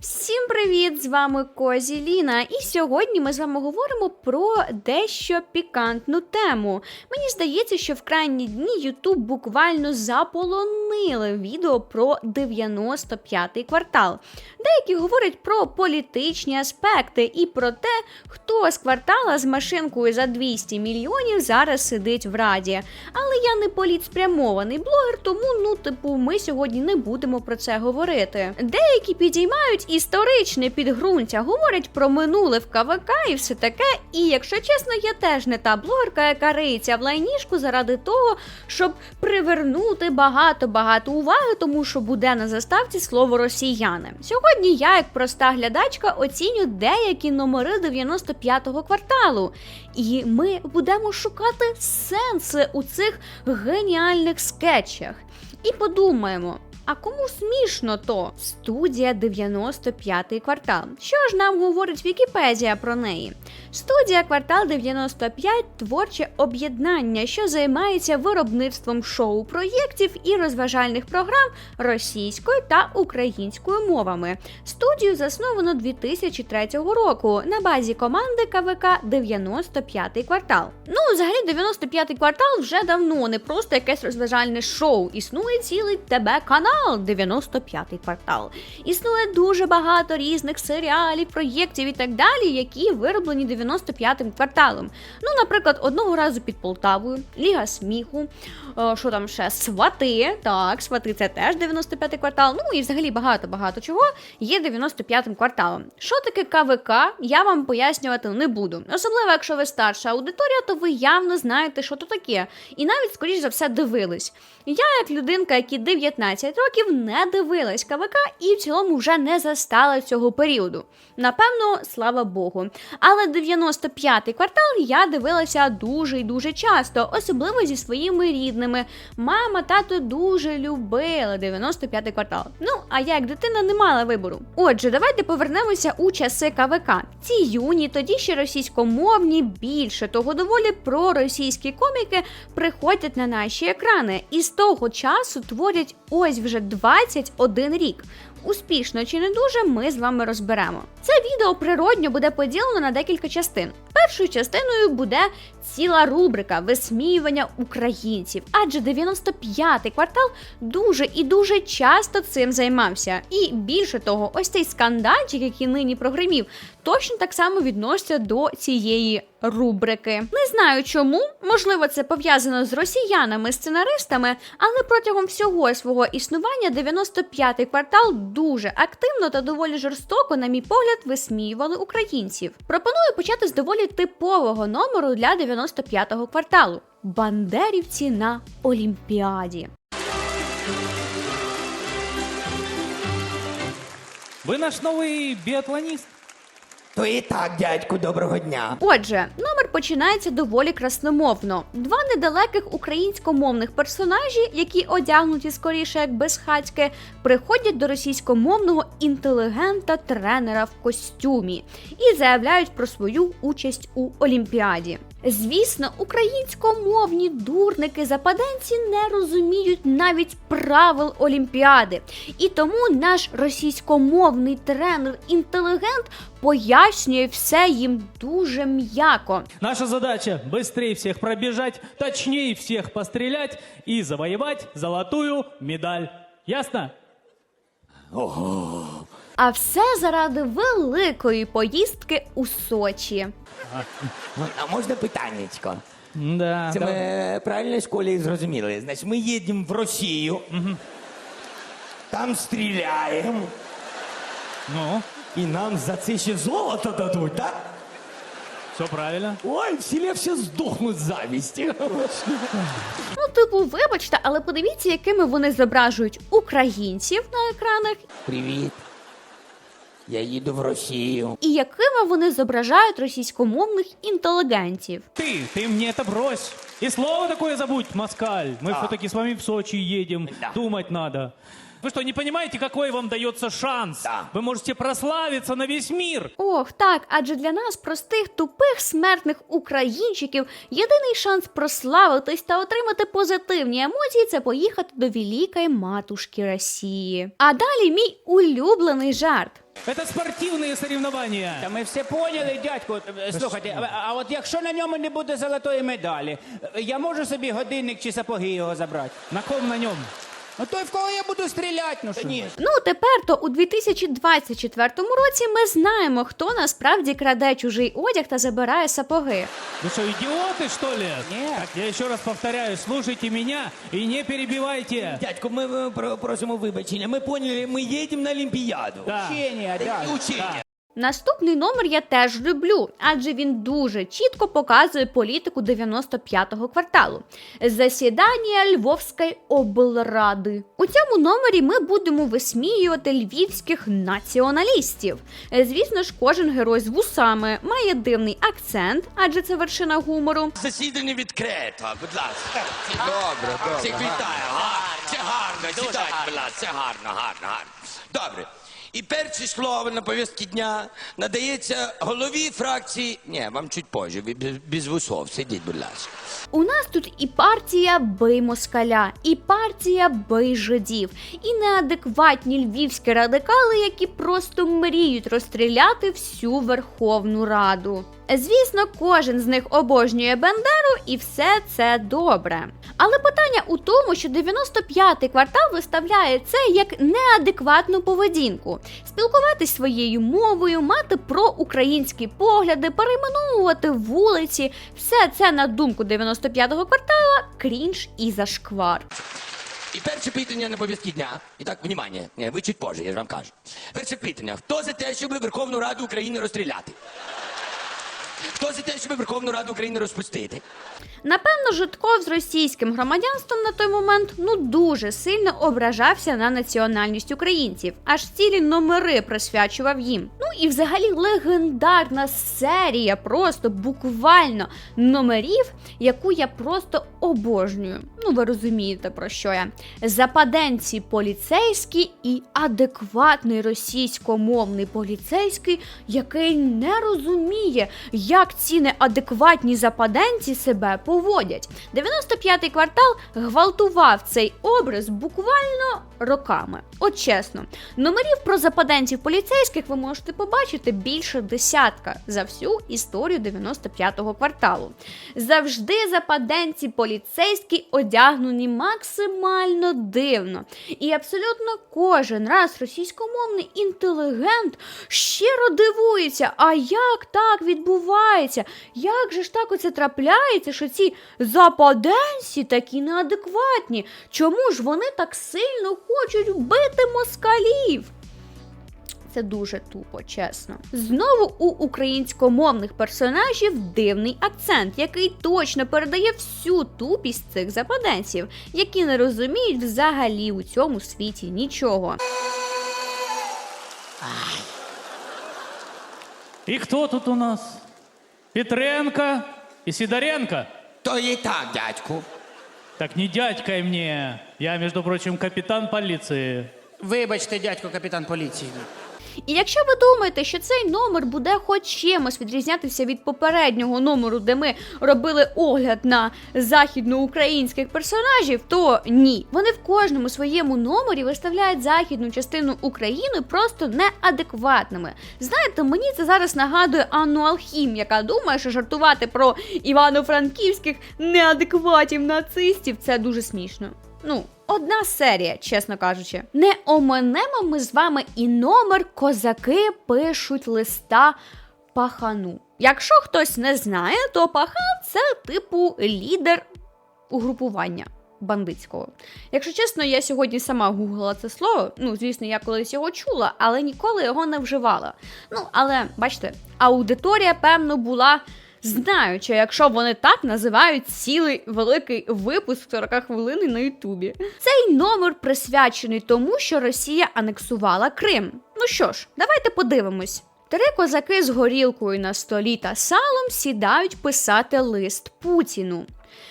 Всім привіт! З вами Козі Ліна. І сьогодні ми з вами говоримо про дещо пікантну тему. Мені здається, що в крайні дні Ютуб буквально заполонили відео про 95-й квартал. Деякі говорять про політичні аспекти і про те, хто з квартала з машинкою за 200 мільйонів зараз сидить в раді. Але я не політспрямований блогер, тому ну, типу, ми сьогодні не будемо про це говорити. Деякі підіймають історичне підґрунтя, говорять про минуле в КВК і все таке. І якщо чесно, я теж не та блогерка, яка риється в лайніжку заради того, щоб привернути багато-багато уваги, тому що буде на заставці слово росіяни. Сьогодні я, як проста глядачка, оціню деякі номери 95-го кварталу. І ми будемо шукати сенси у цих геніальних скетчах. І подумаємо. А кому смішно то? Студія 95 квартал. Що ж нам говорить Вікіпедія про неї? Студія квартал 95 творче об'єднання, що займається виробництвом шоу-проєктів і розважальних програм російською та українською мовами. Студію засновано 2003 року на базі команди КВК 95 квартал. Ну, взагалі, 95 квартал вже давно не просто якесь розважальне шоу. Існує цілий ТБ канал 95 квартал. Існує дуже багато різних серіалів, проєктів і так далі, які вироблені 95-м кварталом. Ну, наприклад, одного разу під Полтавою, Ліга сміху, е, що там ще свати. Так, свати це теж 95-й квартал. Ну і взагалі багато-багато чого є 95-м кварталом. Що таке КВК, я вам пояснювати не буду. Особливо, якщо ви старша аудиторія, то ви явно знаєте, що то таке. І навіть, скоріш за все, дивились. Я, як людинка, які 19 років, не дивилась КВК і в цілому вже не застала цього періоду. Напевно, слава Богу. Але 95-й квартал я дивилася дуже і дуже часто, особливо зі своїми рідними. Мама, тато дуже любили 95-й квартал. Ну, а я як дитина не мала вибору. Отже, давайте повернемося у часи КВК. Ці юні, тоді ще російськомовні, більше того, доволі проросійські коміки приходять на наші екрани і з того часу творять ось вже 21 рік. Успішно чи не дуже, ми з вами розберемо. Це відео природньо буде поділено на декілька частин. Першою частиною буде ціла рубрика висміювання українців, адже 95-й квартал дуже і дуже часто цим займався. І більше того, ось цей скандальчик, який нині прогримів, точно так само відноситься до цієї рубрики. Не знаю чому, можливо, це пов'язано з росіянами-сценаристами, але протягом всього свого існування 95-й квартал дуже активно та доволі жорстоко, на мій погляд, висміювали українців. Пропоную почати з доволі типового номеру для 95-го кварталу. Бандерівці на Олімпіаді. Вы наш новый биатлонист? І так, дядьку, доброго дня. Отже, номер починається доволі красномовно. Два недалеких українськомовних персонажі, які одягнуті скоріше як безхатьки, приходять до російськомовного інтелігента тренера в костюмі і заявляють про свою участь у Олімпіаді. Звісно, українськомовні дурники западенці не розуміють навіть правил Олімпіади. І тому наш російськомовний тренер-інтелігент пояснює все їм дуже м'яко. Наша задача быстрее всех пробежать, точнее всех пострелять и завоевать золотую медаль. Ясно? А все заради великої поїздки у Сочі. А можна питаннячко? Да. Це ми правильно в школі зрозуміли. Значить, ми їдемо в Росію, там стріляємо, Ну, і нам за це ще золото дадуть, так? все правильно. Ой, всі легше здохнуть з завісті. Ну, типу, вибачте, але подивіться, якими вони зображують українців на екранах, Привіт. Я їду в Росію. і якими вони зображають російськомовних інтелігентів. Ты, ты мне это брось. И слово такое забудь, москаль. Мы Да. все-таки с вами в Сочи едем. Да. Думать надо. Вы что, не понимаете, какой вам дается шанс? Да. Вы можете прославиться на весь мир. Ох, так, адже для нас, простих тупих смертних українчиків, єдиний шанс прославитись та отримати позитивні емоції це поїхати до великої матушки Росії. А далі мій улюблений жарт. Это спортивные соревнования. Та ми все поняли, дядько. Е, Слухайте, а, а от якщо на ньому не буде золотої медалі, я можу собі годинник чи сапоги його забрати? На ком на нем? Ну той, в кого я буду стріляти, ну що? Ні. Ну, тепер то у 2024 році ми знаємо, хто насправді краде чужий одяг та забирає сапоги. Вы что, идиоты, что ли? Нет. Так, я еще раз повторяю, слушайте меня и не перебивайте. Дядько, ми е, про- просимо вибачення. Ми поняли, ми їдемо на Олімпіаду. Да. Вчення, да. Учення. Наступний номер я теж люблю, адже він дуже чітко показує політику 95-го кварталу. Засідання Львовської облради. У цьому номері ми будемо висміювати львівських націоналістів. Звісно ж, кожен герой з вусами має дивний акцент, адже це вершина гумору. Засідання відкрито, будь ласка. Добре, добре. Всіх вітаю. Гарно, це гарно. Сідайте, будь ласка. Це гарно, гарно, гарно. Добре. І перше слово на повістки дня надається голові фракції. Ні, вам чуть позже, ви без, вусов. Сидіть, будь ласка. У нас тут і партія бий москаля, і партія бий жидів, і неадекватні львівські радикали, які просто мріють розстріляти всю Верховну Раду. Звісно, кожен з них обожнює Бендеру, і все це добре. Але питання у тому, що 95-й квартал виставляє це як неадекватну поведінку, спілкуватись своєю мовою, мати проукраїнські погляди, перейменовувати вулиці, все це на думку 95-го квартала крінж і зашквар. І перше питання на повістки дня. І так, внимание, Ні, ви чуть позже, я ж вам кажу. Перше питання. Хто за те, щоб Верховну Раду України розстріляти? Хто за те, щоб Верховну Раду України розпустити? Напевно, Житков з російським громадянством на той момент ну дуже сильно ображався на національність українців, аж цілі номери присвячував їм. Ну і взагалі легендарна серія, просто буквально номерів, яку я просто обожнюю. Ну, ви розумієте про що я. Западенці поліцейські і адекватний російськомовний поліцейський, який не розуміє, як ці неадекватні западенці себе поводять. 95-й квартал гвалтував цей образ буквально роками. От чесно, номерів про западенців поліцейських ви можете побачити більше десятка за всю історію 95-го кварталу. Завжди западенці поліцейські одягнені максимально дивно. І абсолютно кожен раз російськомовний інтелігент щиро дивується, а як так відбувається? Як же ж так оце трапляється, що ці западенці такі неадекватні? Чому ж вони так сильно хочуть вбити москалів? Це дуже тупо, чесно. Знову у українськомовних персонажів дивний акцент, який точно передає всю тупість цих западенців, які не розуміють взагалі у цьому світі нічого. И кто тут у нас? Петренко и Сидоренко? То і так, дядьку. Так не дядькай мне. Я, между прочим, капитан полиции. Вибачте, дядько капітан поліції. І якщо ви думаєте, що цей номер буде хоч чимось відрізнятися від попереднього номеру, де ми робили огляд на західноукраїнських персонажів, то ні. Вони в кожному своєму номері виставляють західну частину України просто неадекватними. Знаєте, мені це зараз нагадує Анну Алхім, яка думає, що жартувати про івано-франківських неадекватів нацистів це дуже смішно. Ну, одна серія, чесно кажучи. Не оминемо ми з вами і номер козаки пишуть листа пахану. Якщо хтось не знає, то пахан це типу лідер угрупування. Бандитського. Якщо чесно, я сьогодні сама гуглила це слово. Ну, звісно, я колись його чула, але ніколи його не вживала. Ну, але бачите, аудиторія, певно, була знаюча, якщо вони так називають цілий великий випуск 40 хвилин на Ютубі. Цей номер присвячений тому, що Росія анексувала Крим. Ну що ж, давайте подивимось. Три козаки з горілкою на столі та салом сідають писати лист Путіну.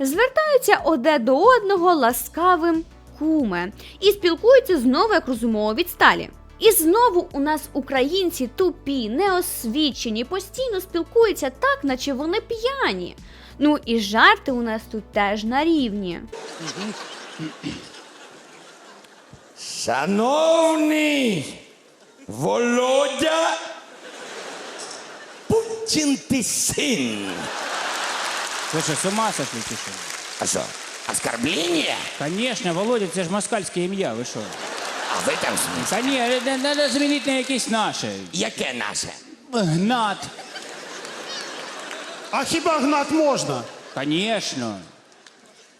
Звертаються одне до одного ласкавим куме і спілкуються знову як розумово відсталі. І знову у нас українці тупі, неосвічені, постійно спілкуються так, наче вони п'яні. Ну і жарти у нас тут теж на рівні. Шановний Володя! Путін ти син! Ви що, з ума сошли чи що? А що, оскорблення? Конечно, Володя, це ж москальське ім'я, ви що? А ви там смисл? Та ні, треба змінити на якесь наше. Яке наше? Гнат. А хіба гнат можна? Звісно.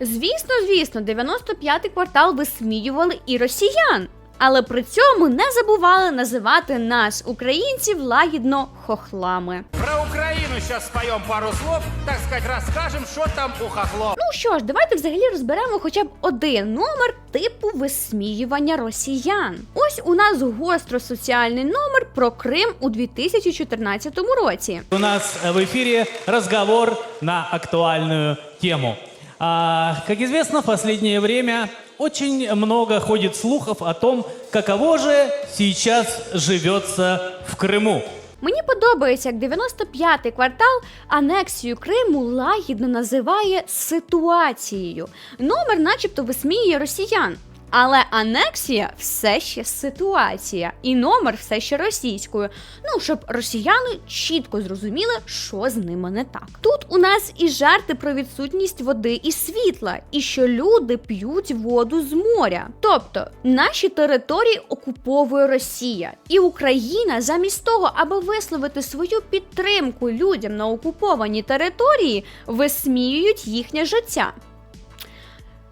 Звісно, звісно, 95-й квартал висміювали і росіян. Але при цьому не забували називати нас, українців, лагідно хохлами. Про Украину сейчас споем пару слов, так сказать, расскажем, что там у хохлов. Ну що ж, давайте взагалі розберемо хоча б один номер типу висміювання росіян. Ось у нас гостро соціальний номер про Крим у 2014 році. У нас в эфире разговор на актуальную тему. А, как известно, в последнее время очень много ходит слухов о том, каково же сейчас живется в Крыму. Мені подобається, як 95-й квартал анексію Криму лагідно називає ситуацією. Номер, начебто, висміює росіян. Але анексія все ще ситуація, і номер все ще російською. Ну щоб росіяни чітко зрозуміли, що з ними не так. Тут у нас і жарти про відсутність води і світла, і що люди п'ють воду з моря. Тобто наші території окуповує Росія, і Україна замість того, аби висловити свою підтримку людям на окупованій території, висміюють їхнє життя.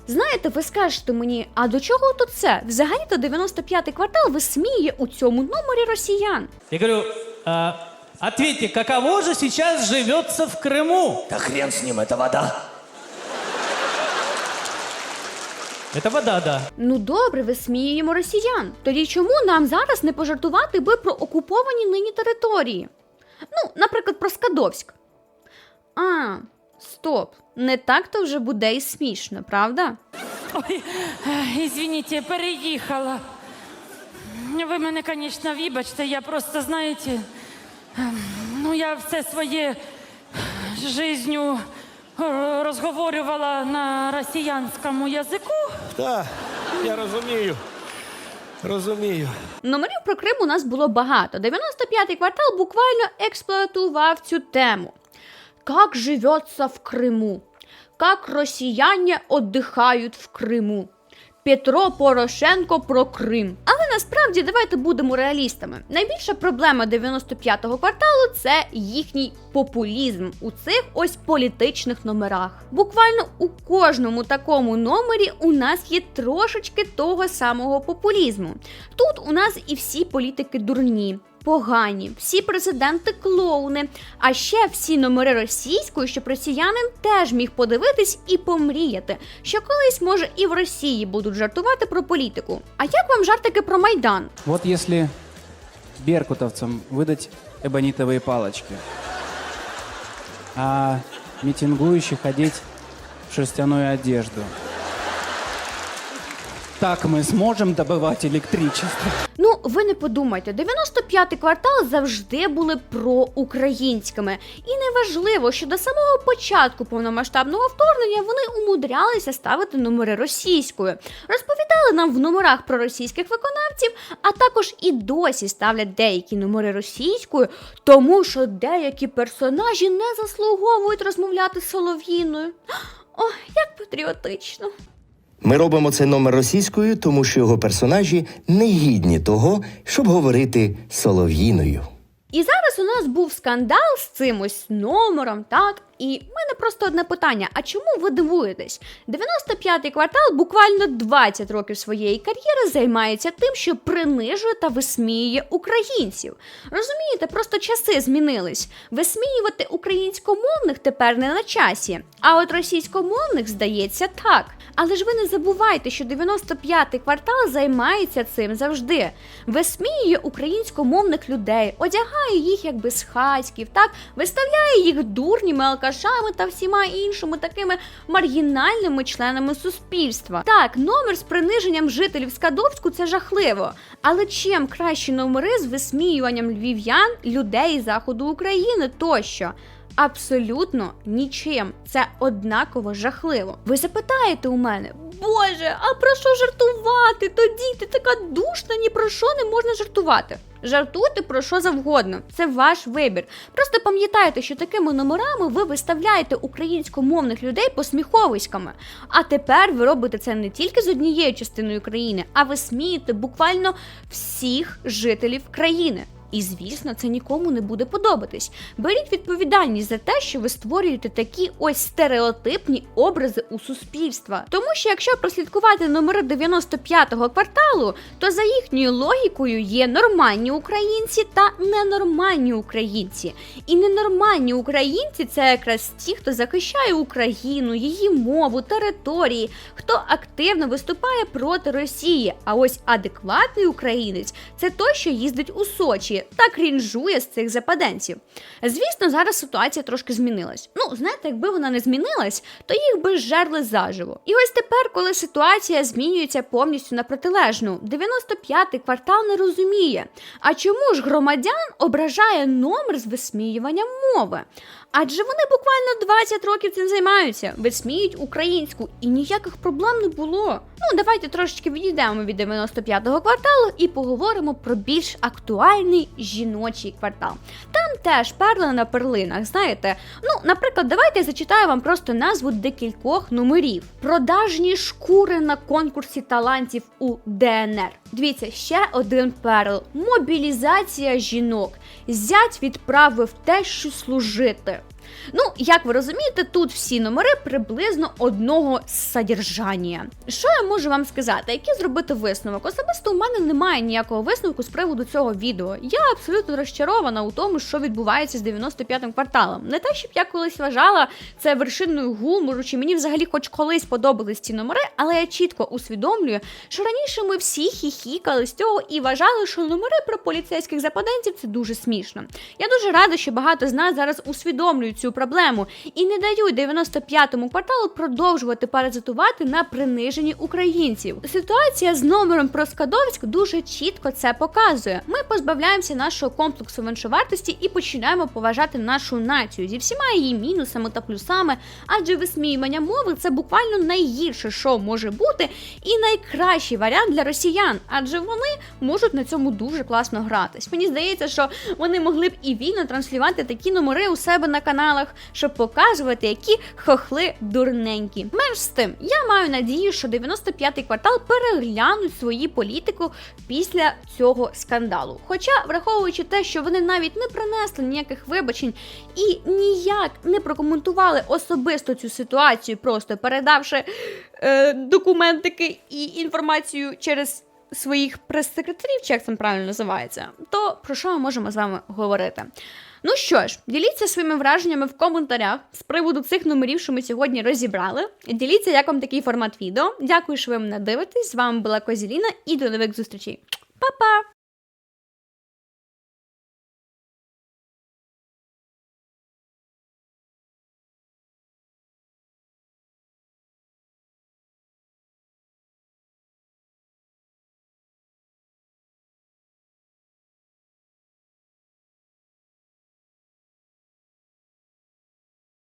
Знаєте, ви скажете мені, а до чого тут це? Взагалі-то 95-й квартал висміює у цьому номері росіян. Я говорю, а, ответьте, каково же сейчас живется в Крыму? Та хрен з ним, це вода. Это вода, да. Ну добре, висміюємо росіян. Тоді чому нам зараз не пожартувати би про окуповані нині території? Ну, наприклад, про Скадовськ. А, стоп, не так то вже буде і смішно, правда? Ой, е, извините, переїхала. Ви мене, звісно, вибачте, я просто, знаєте, ем, ну я все своє жизнью е, розговорювала на росіянському язику. Так, я розумію. Розумію. Номерів про Крим у нас було багато. 95-й квартал буквально експлуатував цю тему. Как живется в Криму? Как росіяне отдихають в Криму? Петро Порошенко про Крим. Але насправді давайте будемо реалістами. Найбільша проблема 95-го кварталу це їхній популізм у цих ось політичних номерах. Буквально у кожному такому номері у нас є трошечки того самого популізму. Тут у нас і всі політики дурні Погані, всі президенти клоуни, а ще всі номери російської, щоб росіянин теж міг подивитись і помріяти, що колись може і в Росії будуть жартувати про політику. А як вам жартики про майдан? Вот если беркутовцам выдать эбонитовые палочки, а митингующих одеть в шерстяную одежду, так мы сможем добывать электричество. ви не подумайте, 95-й квартал завжди були проукраїнськими. І неважливо, що до самого початку повномасштабного вторгнення вони умудрялися ставити номери російською. Розповідали нам в номерах про російських виконавців, а також і досі ставлять деякі номери російською, тому що деякі персонажі не заслуговують розмовляти солов'їною. Ох, як патріотично. Ми робимо цей номер російською, тому що його персонажі не гідні того, щоб говорити солов'їною. І зараз у нас був скандал з цим ось номером, так? І в мене просто одне питання: а чому ви дивуєтесь? 95-й квартал буквально 20 років своєї кар'єри займається тим, що принижує та висміює українців. Розумієте, просто часи змінились. Висміювати українськомовних тепер не на часі, а от російськомовних здається так. Але ж ви не забувайте, що 95-й квартал займається цим завжди. Висміює українськомовних людей, одягає їх як безхатьків, так виставляє їх дурніми, алкашами та всіма іншими такими маргінальними членами суспільства. Так, номер з приниженням жителів Скадовську це жахливо. Але чим кращі номери з висміюванням львів'ян, людей заходу України тощо. Абсолютно нічим. Це однаково жахливо. Ви запитаєте у мене, Боже, а про що жартувати? Тоді ти така душна, ні про що не можна жартувати. Жартуйте про що завгодно, це ваш вибір. Просто пам'ятайте, що такими номерами ви виставляєте українськомовних людей посміховиськами. А тепер ви робите це не тільки з однією частиною країни, а ви смієте буквально всіх жителів країни. І звісно, це нікому не буде подобатись. Беріть відповідальність за те, що ви створюєте такі ось стереотипні образи у суспільства. Тому що якщо прослідкувати номери 95-го кварталу, то за їхньою логікою є нормальні українці та ненормальні українці. І ненормальні українці це якраз ті, хто захищає Україну, її мову, території, хто активно виступає проти Росії. А ось адекватний українець це той, що їздить у Сочі та крінжує з цих западенців. Звісно, зараз ситуація трошки змінилась. Ну, знаєте, якби вона не змінилась, то їх би жерли заживо. І ось тепер, коли ситуація змінюється повністю на протилежну, 95-й квартал не розуміє. А чому ж громадян ображає номер з висміюванням мови? Адже вони буквально 20 років цим займаються, висміють українську, і ніяких проблем не було. Ну, давайте трошечки відійдемо від 95-го кварталу і поговоримо про більш актуальний жіночий квартал. Там теж перли на перлинах, знаєте. Ну, наприклад, давайте я зачитаю вам просто назву декількох номерів: продажні шкури на конкурсі талантів у ДНР. Дивіться, ще один перл: мобілізація жінок. Зять відправив тещу служити. Ну, як ви розумієте, тут всі номери приблизно одного содержання. Що я можу вам сказати? Який зробити висновок? Особисто у мене немає ніякого висновку з приводу цього відео. Я абсолютно розчарована у тому, що відбувається з 95-м кварталом. Не те, щоб я колись вважала це вершиною гумору, чи мені взагалі хоч колись подобались ці номери, але я чітко усвідомлюю, що раніше ми всі хіхікали з цього і вважали, що номери про поліцейських западенців це дуже смішно. Я дуже рада, що багато з нас зараз усвідомлюють цю проблему і не дають 95-му кварталу продовжувати паразитувати на приниженні українців. Ситуація з номером про Скадовськ дуже чітко це показує. Ми позбавляємося нашого комплексу меншовартості і починаємо поважати нашу націю зі всіма її мінусами та плюсами, адже висміювання мови це буквально найгірше, що може бути, і найкращий варіант для росіян, адже вони можуть на цьому дуже класно гратись. Мені здається, що вони могли б і вільно транслювати такі номери у себе на каналах, щоб показувати, які хохли дурненькі. Менш з тим, я маю надію, що 95-й квартал переглянуть свою політику після цього скандалу. Хоча, враховуючи те, що вони навіть не принесли ніяких вибачень і ніяк не прокоментували особисто цю ситуацію, просто передавши е, документики і інформацію через своїх прес-секретарів, чи як це правильно називається, то про що ми можемо з вами говорити? Ну що ж, діліться своїми враженнями в коментарях з приводу цих номерів, що ми сьогодні розібрали. Діліться, як вам такий формат відео. Дякую, що ви мене дивитесь. З вами була Козіліна і до нових зустрічей. Па-па!